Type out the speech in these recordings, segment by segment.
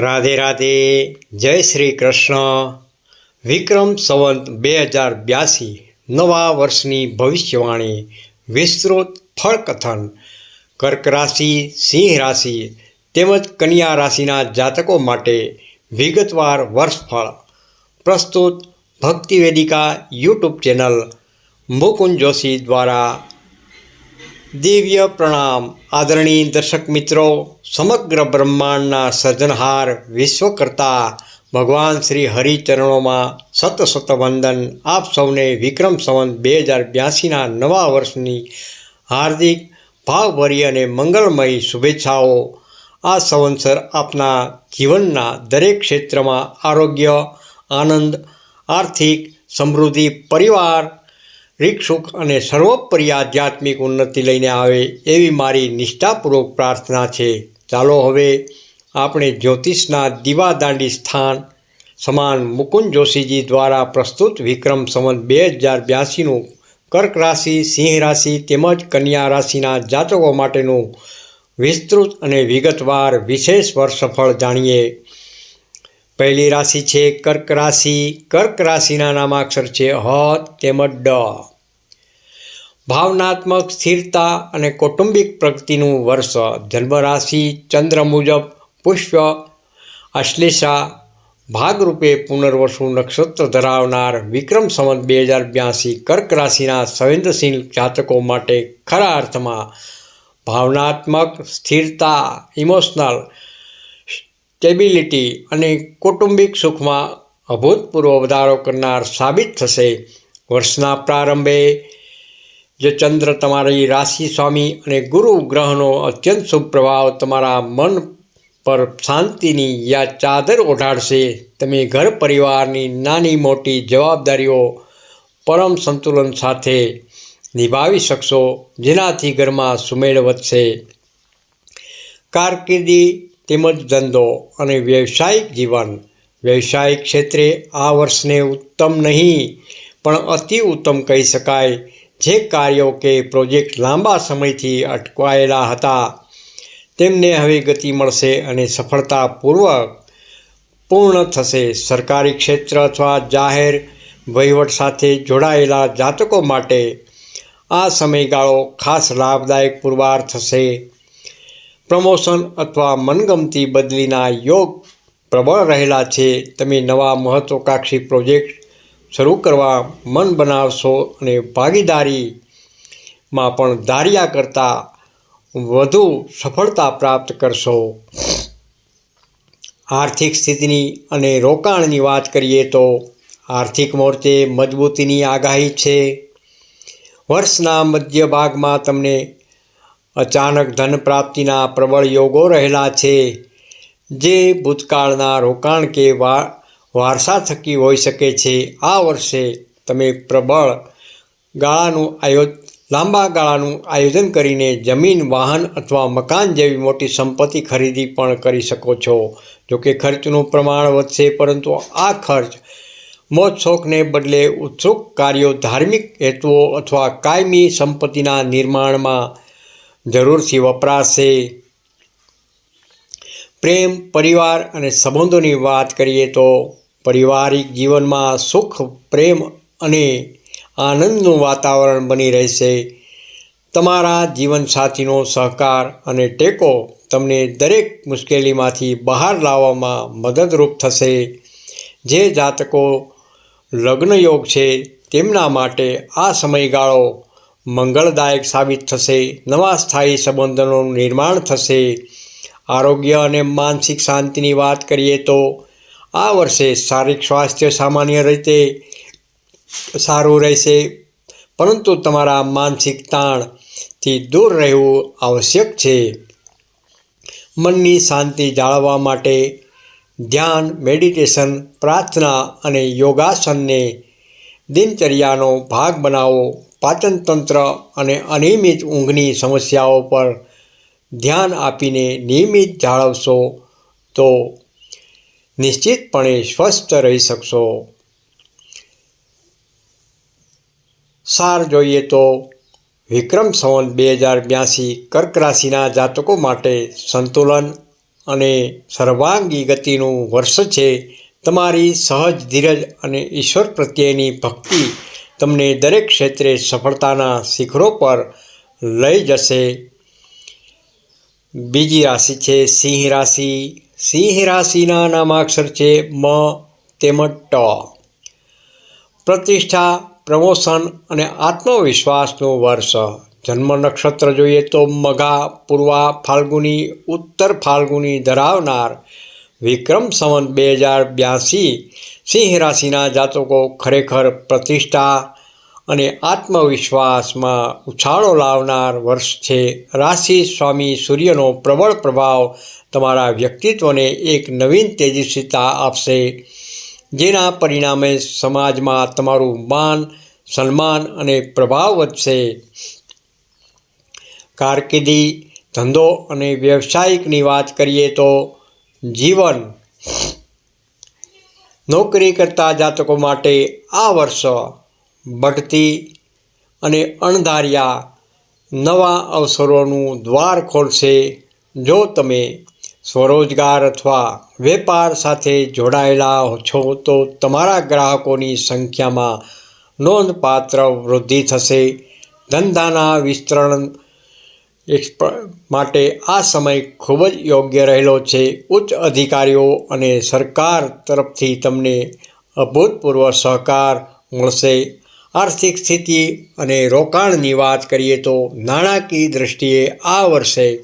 રાધે રાધે, જય શ્રી કૃષ્ણ. વિક્રમ સંવંત બે હજાર બ્યાસી નવા વર્ષની ભવિષ્યવાણી, વિસ્તૃત ફળકથન, કર્ક રાશિ, સિંહ રાશિ, તેમજ કન્યા રાશિના જાતકો માટે વિગતવાર વર્ષફળ. પ્રસ્તુત ભક્તિ વેદિકા યુટ્યુબ ચેનલ મુકુંદ જોશી દ્વારા દિવ્ય પ્રણામ. આદરણીય દર્શક મિત્રો, સમગ્ર બ્રહ્માંડના સર્જનહાર વિશ્વકર્તા ભગવાન શ્રી હરિચરણોમાં સત સત વંદન. આપ સૌને વિક્રમ સંવંત બે હજાર બ્યાસીના નવા વર્ષની હાર્દિક, ભાવભરી અને મંગલમય શુભેચ્છાઓ. આ સંવત્સર આપના જીવનના દરેક ક્ષેત્રમાં આરોગ્ય, આનંદ, આર્થિક સમૃદ્ધિ, પરિવાર રીક અને સર્વોપરી આધ્યાત્મિક ઉન્નતિ લઈને આવે એવી મારી નિષ્ઠાપૂર્વક પ્રાર્થના છે. ચાલો હવે આપણે જ્યોતિષના દીવાદાંડી સ્થાન સમાન મુકુંદ જોશીજી દ્વારા પ્રસ્તુત વિક્રમ સંવત બે હજાર બ્યાસીનું કર્ક રાશિ, સિંહ રાશિ તેમજ કન્યા રાશિના જાતકો માટેનું વિસ્તૃત અને વિગતવાર વિશેષ વર્ષફળ જાણીએ. પહેલી રાશિ છે કર્ક રાશિ. કર્ક રાશિના નામાક્ષર છે હ તેમજ ડ. ભાવનાત્મક સ્થિરતા અને કૌટુંબિક પ્રગતિનું વર્ષ જન્મરાશિ ચંદ્ર મુજબ પુષ્પ અશ્લેષા ભાગરૂપે પુનર્વસુ નક્ષત્ર ધરાવનાર વિક્રમ સંવત બે હજાર બ્યાસી કર્ક રાશિના સંવેદનશીલ જાતકો માટે ખરા અર્થમાં ભાવનાત્મક સ્થિરતા, ઇમોશનલ સ્ટેબિલિટી અને કૌટુંબિક સુખમાં અભૂતપૂર્વ વધારો કરનાર સાબિત થશે. વર્ષના પ્રારંભે જે ચંદ્ર તમારી રાશિ સ્વામી અને ગુરુ ગ્રહનો અત્યંત શુભ પ્રભાવ તમારા મન પર શાંતિની યા ચાદર ઓઢાડશે. તમે ઘર પરિવારની નાની મોટી જવાબદારીઓ પરમ સંતુલન સાથે નિભાવી શકશો, જેનાથી ઘરમાં સુમેળ વધશે. કારકિર્દી તેમજ ધંધો અને વ્યવસાયિક જીવન. વ્યવસાયિક ક્ષેત્રે આ વર્ષને ઉત્તમ નહીં, પણ અતિ ઉત્તમ કહી શકાય. જે કાર્યો કે પ્રોજેક્ટ લાંબા સમયથી અટકાયેલા હતા, તેમને હવે ગતિ મળશે અને સફળતાપૂર્વક પૂર્ણ થશે. સરકારી ક્ષેત્ર અથવા જાહેર વહીવટ સાથે જોડાયેલા જાતકો માટે આ સમયગાળો ખાસ લાભદાયક પુરવાર થશે. પ્રમોશન અથવા મનગમતી બદલીના યોગ પ્રબળ રહેલા છે. તમે નવા મહત્વકાંક્ષી પ્રોજેક્ટ શરૂ કરવા મન બનાવશો અને ભાગીદારીમાં પણ ધાર્યા કરતાં વધુ સફળતા પ્રાપ્ત કરશો. આર્થિક સ્થિતિની અને રોકાણની વાત કરીએ તો આર્થિક મોરચે મજબૂતીની આગાહી છે. વર્ષના મધ્ય ભાગમાં તમને અચાનક ધન પ્રાપ્તિના પ્રબળ યોગો રહેલા છે. જે ભૂતકાળના રોકાણ કે વા વારસા થકી હોઈ શકે છે. આ વર્ષે તમે પ્રબળ ગાળાનું આયો લાંબા ગાળાનું આયોજન કરીને જમીન, વાહન અથવા મકાન જેવી મોટી સંપત્તિ ખરીદી પણ કરી શકો છો. જોકે ખર્ચનું પ્રમાણ વધશે, પરંતુ આ ખર્ચ મોજ શોખને બદલે ઉત્સુક કાર્યો ધાર્મિક હેતુઓ અથવા કાયમી સંપત્તિના નિર્માણમાં જરૂરથી વપરાશે. પ્રેમ, પરિવાર અને સંબંધોની વાત કરીએ તો પારિવારિક જીવનમાં સુખ, પ્રેમ અને આનંદનું વાતાવરણ બની રહેશે. તમારા જીવનસાથીનો સહકાર અને ટેકો તમને દરેક મુશ્કેલીમાંથી બહાર લાવવામાં મદદરૂપ થશે. જે જાતકો લગ્નયોગ છે, તેમના માટે આ સમયગાળો મંગળદાયક સાબિત થશે. નવા સ્થાયી સંબંધોનું નિર્માણ થશે. આરોગ્ય અને માનસિક શાંતિની વાત કરીએ તો આ વર્ષે શારીરિક સ્વાસ્થ્ય સામાન્ય રીતે સારું રહેશે, પરંતુ તમારા માનસિક તાણથી દૂર રહેવું આવશ્યક છે. મનની શાંતિ જાળવવા માટે ધ્યાન, મેડિટેશન, પ્રાર્થના અને યોગાસનને દિનચર્યાનો ભાગ બનાવો. પાચનતંત્ર અને અનિયમિત ઊંઘની સમસ્યાઓ પર ધ્યાન આપીને નિયમિત જાળવશો તો નિશ્ચિતપણે સ્વસ્થ રહી શકશો. સાર જોઈએ તો વિક્રમ સંવત બે હજાર બ્યાસી કર્ક રાશિના જાતકો માટે સંતુલન અને સર્વાંગી ગતિનું વર્ષ છે. તમારી સહજ, ધીરજ અને ઈશ્વર પ્રત્યેની ભક્તિ તમને દરેક ક્ષેત્રે સફળતાના શિખરો પર લઈ જશે. બીજી રાશિ છે સિંહ રાશિ. સિંહ રાશિના નામાક્ષર છે મ તેમજ ટ. પ્રતિષ્ઠા, પ્રમોશન અને આત્મવિશ્વાસનું વર્ષ. જન્મ નક્ષત્ર જોઈએ તો મઘા, પૂર્વા, ફાલ્ગુની, ઉત્તર ફાલ્ગુની ધરાવનાર વિક્રમ સંવત બે હજાર બ્યાસી સિંહ રાશિના જાતકો ખરેખર પ્રતિષ્ઠા અને આત્મવિશ્વાસમાં ઉછાળો લાવનાર વર્ષ છે. રાશિ સ્વામી સૂર્યનો પ્રબળ પ્રભાવ તમારા વ્યક્તિત્વને એક નવીન તેજસ્વીતા આપશે, જેના પરિણામે સમાજમાં તમારું માન, સન્માન અને પ્રભાવ વધશે. કારકિર્દી, ધંધો અને વ્યવસાયિકની વાત કરીએ તો જીવન. નોકરી કરતા જાતકો માટે આ વર્ષ બઢતી અને અણધાર્યા નવા અવસરોનું દ્વાર ખોલશે. જો તમે સ્વરોજગાર અથવા વેપાર સાથે જોડાયેલા છો, તો તમારા ગ્રાહકોની સંખ્યામાં નોંધપાત્ર વૃદ્ધિ થશે. ધંધાના વિસ્તરણ માટે આ સમય ખૂબ જ યોગ્ય રહેલો છે. ઉચ્ચ અધિકારીઓ અને સરકાર તરફથી તમને અભૂતપૂર્વ સહકાર મળશે. આર્થિક સ્થિતિ અને રોકાણની વાત કરીએ તો નાણાકીય દૃષ્ટિએ આ વર્ષે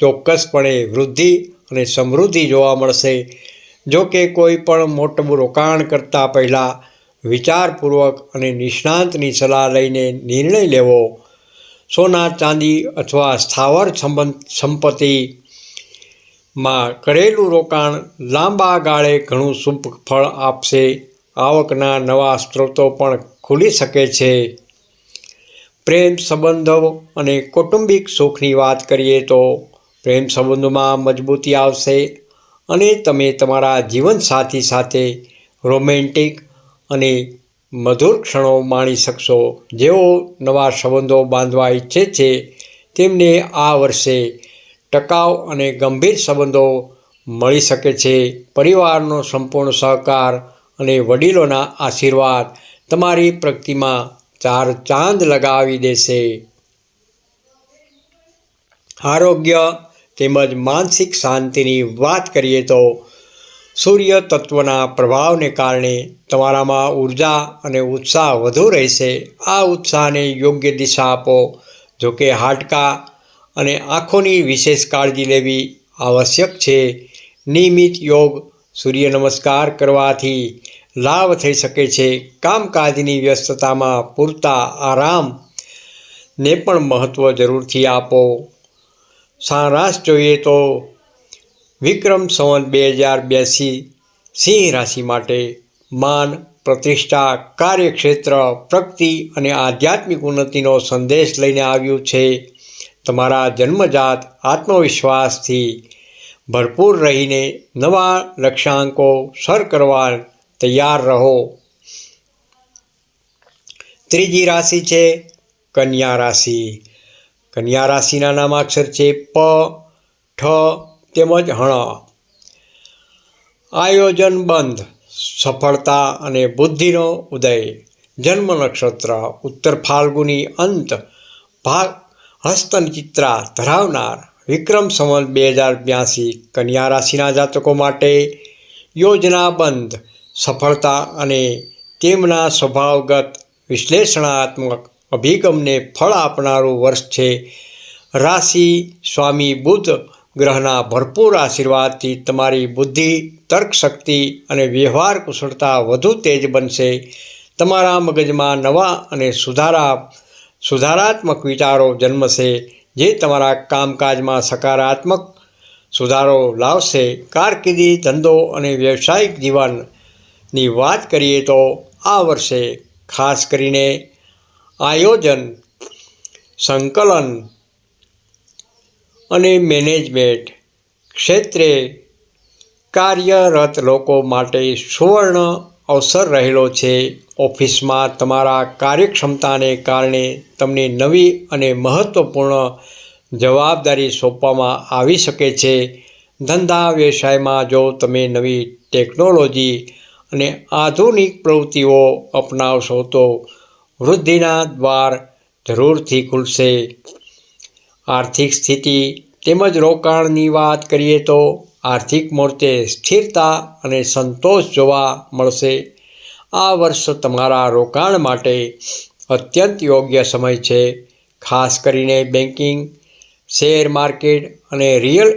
ચોક્કસપણે વૃદ્ધિ અને સમૃદ્ધિ જોવા મળશે. જો કે કોઈ પણ મોટું રોકાણ કરતાં પહેલાં વિચારપૂર્વક અને નિષ્ણાંતની સલાહ લઈને નિર્ણય લેવો. સોના, ચાંદી અથવા સ્થાવર સંપત્તિમાં કરેલું રોકાણ લાંબા ગાળે ઘણું શુભ ફળ આપશે. આવકના નવા સ્ત્રોતો પણ ખુલી શકે છે. પ્રેમ સંબંધો અને કૌટુંબિક સુખની વાત કરીએ તો પ્રેમ સંબંધોમાં મજબૂતી આવશે અને તમે તમારા જીવનસાથી સાથે રોમેન્ટિક અને મધુર ક્ષણો માણી શકશો. જેઓ નવા સંબંધો બાંધવા ઈચ્છે છે, તેમને આ વર્ષે ટકાઉ અને ગંભીર સંબંધો મળી શકે છે. પરિવારનો સંપૂર્ણ સહકાર અને વડીલોના આશીર્વાદ તમારી પ્રગતિમાં ચાર ચાંદ લગાવી દેશે. આરોગ્ય તેમજ માનસિક શાંતિની વાત કરીએ તો સૂર્ય તત્વના પ્રભાવને કારણે તમારામાં ઊર્જા અને ઉત્સાહ વધુ રહેશે. આ ઉત્સાહને યોગ્ય દિશા આપો. જોકે હાડકા અને આંખોની વિશેષ કાળજી લેવી આવશ્યક છે. નિયમિત યોગ, સૂર્ય નમસ્કાર કરવાથી લાભ થઈ શકે છે. કામકાજની વ્યસ્તતામાં પૂરતા આરામને પણ મહત્ત્વ જરૂરથી આપો. સારાંશ જોઈએ તો વિક્રમ સંવત બે હજાર બ્યાસી સિંહ રાશિ માટે માન, પ્રતિષ્ઠા, કાર્યક્ષેત્ર, પ્રગતિ અને આધ્યાત્મિક ઉન્નતિનો સંદેશ લઈને આવ્યું છે. તમારા જન્મજાત આત્મવિશ્વાસથી ભરપૂર રહીને નવા લક્ષ્યાંકો સર કરવા તૈયાર રહો. ત્રીજી રાશિ છે કન્યા રાશિ. કન્યા રાશિના નામાક્ષર છે પ, ઠ તેમજ હણ. આયોજન બંધ, સફળતા અને બુદ્ધિનો ઉદય. જન્મ નક્ષત્ર, ઉત્તર ફાલ્ગુની અંત ભાગ હસ્તનચિત્રા ધરાવનાર વિક્રમ સંવત બે હજાર બ્યાસી કન્યા રાશિના જાતકો માટે યોજનાબંધ સફળતા અને તેમના સ્વભાવગત વિશ્લેષણાત્મક અભિગમને ફળ આપનારું વર્ષ છે. રાશિ સ્વામી બુદ્ધ ગ્રહના ભરપૂર આશીર્વાદથી તમારી બુદ્ધિ, તર્કશક્તિ અને વ્યવહાર કુશળતા વધુ તેજ બનશે. તમારા મગજમાં નવા અને સુધારા, સુધારાત્મક વિચારો જન્મશે, જે તમારા કામકાજમાં સકારાત્મક સુધારો લાવશે. કારકિર્દી, ધંધો અને વ્યવસાયિક જીવનની વાત કરીએ તો આ વર્ષે ખાસ કરીને આયોજન, સંકલન અને મેનેજમેન્ટ ક્ષેત્રે કાર્યરત લોકો માટે સુવર્ણ અવસર રહેલો છે. ઓફિસમાં તમારા કાર્યક્ષમતાને કારણે તમને નવી અને મહત્ત્વપૂર્ણ જવાબદારી સોંપવામાં આવી શકે છે. ધંધા વ્યવસાયમાં જો તમે નવી ટેકનોલોજી અને આધુનિક પ્રવૃત્તિઓ અપનાવશો તો વૃદ્ધિના દ્વાર જરૂરથી ખુલશે. આર્થિક સ્થિતિ તેમજ રોકાણની વાત કરીએ તો આર્થિક મોરચે સ્થિરતા અને સંતોષ જોવા મળશે. આ વર્ષ તમારા રોકાણ માટે અત્યંત યોગ્ય સમય છે. ખાસ કરીને બેન્કિંગ શેર માર્કેટ અને રિયલ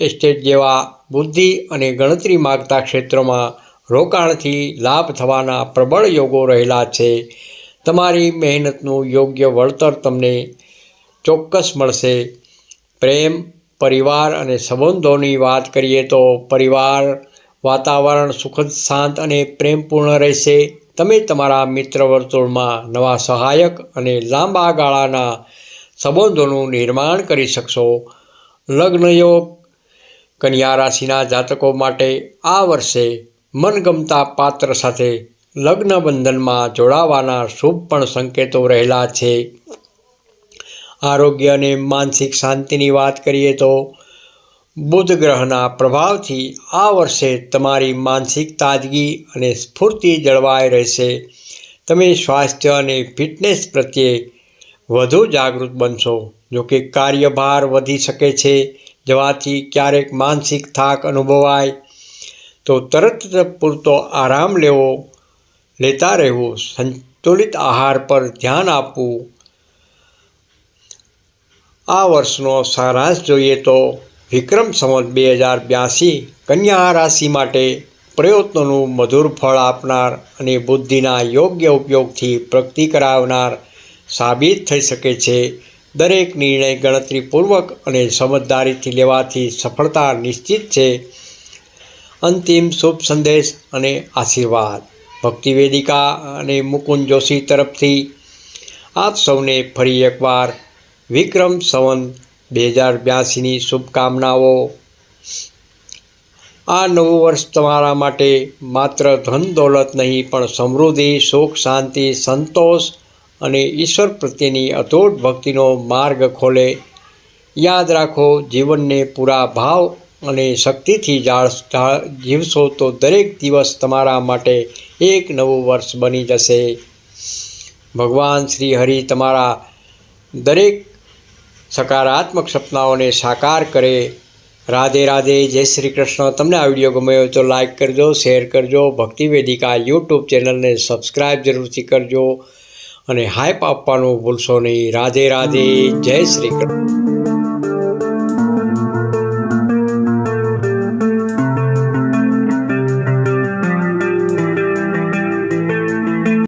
એસ્ટેટ જેવા બુદ્ધિ અને ગણતરી માગતા ક્ષેત્રોમાં રોકાણથી લાભ થવાના પ્રબળ યોગો રહેલા છે. તમારી મહેનતનું યોગ્ય વળતર તમને ચોક્કસ મળશે. પ્રેમ, પરિવાર અને સંબંધોની વાત કરીએ તો પરિવાર, વાતાવરણ સુખદ, શાંત અને પ્રેમપૂર્ણ રહેશે. તમે તમારા મિત્ર વર્તુળમાં નવા સહાયક અને લાંબા ગાળાના સંબંધોનું નિર્માણ કરી શકશો. લગ્ન યોગ કન્યા રાશિના જાતકો માટે આ વર્ષે મનગમતા પાત્ર સાથે લગ્ન બંધનમાં જોડાવાના શુભ પણ સંકેતો રહેલા છે. આરોગ્ય અને માનસિક શાંતિની વાત કરીએ તો બુધ ગ્રહના પ્રભાવથી આ વર્ષે તમારી માનસિક તાજગી અને સ્ફૂર્તિ જળવાઈ રહેશે. તમે સ્વાસ્થ્ય અને ફિટનેસ પ્રત્યે વધુ જાગૃત બનશો જોકે કાર્યભાર વધી શકે છે, જવાથી ક્યારેક માનસિક થાક અનુભવાય તો તરત પૂરતો આરામ લેવો, લેતા રહેવું, સંતુલિત આહાર પર ધ્યાન આપવું. આ વર્ષનો સારાંશ જોઈએ તો વિક્રમ સંવત બે હજાર બ્યાસી કન્યા રાશિ માટે પ્રયત્નોનું મધુર ફળ આપનાર અને બુદ્ધિના યોગ્ય ઉપયોગથી પ્રગતિ કરાવનાર સાબિત થઈ શકે છે. દરેક નિર્ણય ગણતરીપૂર્વક અને સમજદારીથી લેવાથી સફળતા નિશ્ચિત છે. અંતિમ શુભ સંદેશ અને આશીર્વાદ. ભક્તિ વેદિકા અને મુકુંદ જોશી તરફથી આપ સૌને ફરી એકવાર વિક્રમ સંવંત બે હજાર બ્યાસીની શુભકામનાઓ. આ નવું વર્ષ તમારા માટે માત્ર ધન દોલત નહીં, પણ સમૃદ્ધિ, સુખ, શાંતિ, સંતોષ અને ઈશ્વર પ્રત્યેની અતોટ ભક્તિનો માર્ગ ખોલે. યાદ રાખો, જીવનને પૂરા ભાવ અને શક્તિથી જાળ જીવશો તો દરેક દિવસ તમારા માટે એક નવું વર્ષ બની જશે. ભગવાન શ્રી હરિ તમારા દરેક સકારાત્મક સપનાઓને સાકાર કરે. રાધે રાધે, જય શ્રી કૃષ્ણ. તમને આ વીડિયો ગમ્યો તો લાઈક કરજો, શેર કરજો, ભક્તિ વેદિકા યુટ્યુબ ચેનલને સબસ્ક્રાઈબ જરૂરથી કરજો અને હાઈપ આપવાનું ભૂલશો નહીં. રાધે રાધે, જય શ્રી કૃષ્ણ.